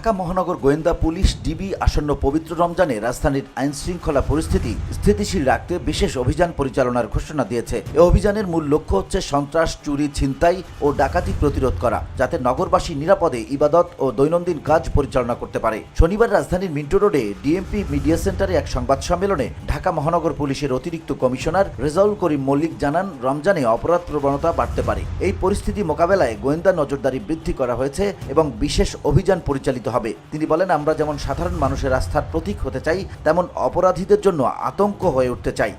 ঢাকা মহানগর গোয়েন্দা police DB আসন্ন পবিত্র রমজানে রাজধানীর আইন শৃঙ্খলা পরিস্থিতি স্থিতিশীল রাখতে বিশেষ অভিযান পরিচালনার ঘোষণা দিয়েছে। এ অভিযানের মূল লক্ষ্য হচ্ছে সন্ত্রাস, চুরি, ছিনতাই ও ডাকাতি প্রতিরোধ করা, যাতে নগরবাসী নিরাপদে ইবাদত ও দৈনন্দিন কাজ পরিচালনা করতে পারে। শনিবার রাজধানীর মিন্টো রোডে ডিএমপি মিডিয়া সেন্টারে এক সংবাদ সম্মেলনে ঢাকা মহানগর পুলিশের অতিরিক্ত কমিশনার রেজাউল করিম মল্লিক জানান, রমজানে অপরাধ প্রবণতা বাড়তে পারে। এই পরিস্থিতি মোকাবেলায় গোয়েন্দা নজরদারি বৃদ্ধি করা হয়েছে এবং বিশেষ অভিযান পরিচালিত হবে। তিনি বলেন, আমরা যেমন সাধারণ মানুষের আস্থার প্রতীক হতে চাই, তেমন অপরাধীদের জন্য আতঙ্ক হয়ে উঠতে চাই।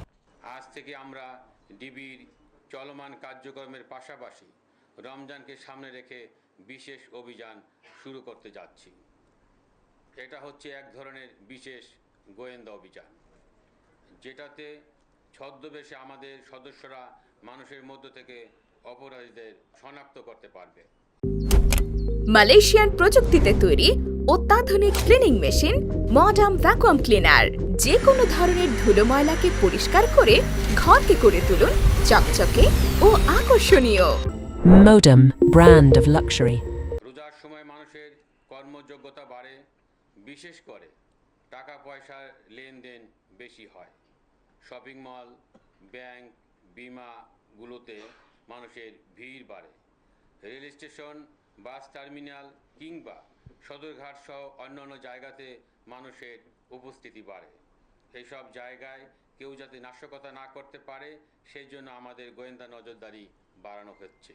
আজ থেকে আমরা ডিবির চলমান কার্যক্রমের পাশাপাশি রমজানকে সামনে রেখে বিশেষ অভিযান শুরু করতে যাচ্ছি। এটা হচ্ছে এক ধরনের বিশেষ গোয়েন্দা অভিযান, যেটাতে ছদ্মবেশে আমাদের সদস্যরা মানুষের মধ্য থেকে অপরাধীদের শনাক্ত করতে পারবে। মালয়েশিয়ান প্রযুক্তিতে তৈরি অত্যাধুনিক cleaning machine modern vacuum cleaner. যে কোনো ধরনের ধুলো ময়লাকে পরিষ্কার করে ঘরকে করে তুলুন চকচকে ও আকর্ষণীয়। Modem, brand of luxury. রোজার সময় মানুষের কর্মযোগ্যতা বাড়ে বিশেষ করে টাকা পয়সার লেনদেন বেশি হয়। শপিং মল ব্যাংক বিমাগুলোতে মানুষের ভিড় বাড়ে। রেল স্টেশন বাস টার্মিনাল কিংবা সদরঘাট সহ অন্যান্য জায়গাতে মানুষের উপস্থিতি বাড়ে। এইসব জায়গায় কেউ যাতে নাশকতা না করতে পারে সেই জন্য আমাদের গোয়েন্দা নজরদারি বাড়ানো হচ্ছে।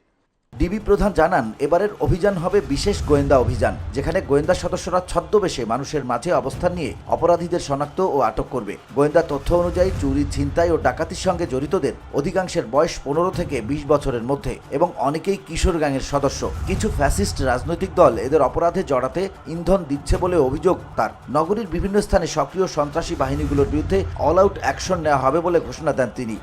ডিবি প্রধান জানান, এবারের অভিযান হবে বিশেষ গোয়েন্দা অভিযান, যেখানে গোয়েন্দা সদস্যরা ছদ্মবেশে মানুষের মাঝে অবস্থান নিয়ে অপরাধীদের শনাক্ত ও আটক করবে। গোয়েন্দা তথ্য অনুযায়ী চুরি, ছিনতাই ও ডাকাতির সঙ্গে জড়িতদের অধিকাংশের বয়স পনেরো থেকে বিশ বছরের মধ্যে এবং অনেকেই কিশোর গ্যাংয়ের সদস্য। কিছু ফ্যাসিস্ট রাজনৈতিক দল এদের অপরাধে জড়াতে ইন্ধন দিচ্ছে বলে অভিযোগ তার। নগরীর বিভিন্ন স্থানে সক্রিয় সন্ত্রাসী বাহিনীগুলোর বিরুদ্ধে অল আউট অ্যাকশন নেওয়া হবে বলে ঘোষণা দেন তিনি।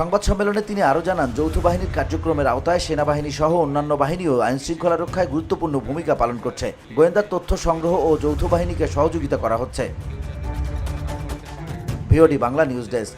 সংবাদ সম্মেলনে তিনি আরও জানান, যৌথ বাহিনীর কার্যক্রমের আওতায় সেনাবাহিনী সহ অন্যান্য বাহিনীও আইন শৃঙ্খলা রক্ষায় গুরুত্বপূর্ণ ভূমিকা পালন করছে। গোয়েন্দা তথ্য সংগ্রহ ও যৌথ বাহিনীকে সহযোগিতা করা হচ্ছে। VOD Bangla news desk.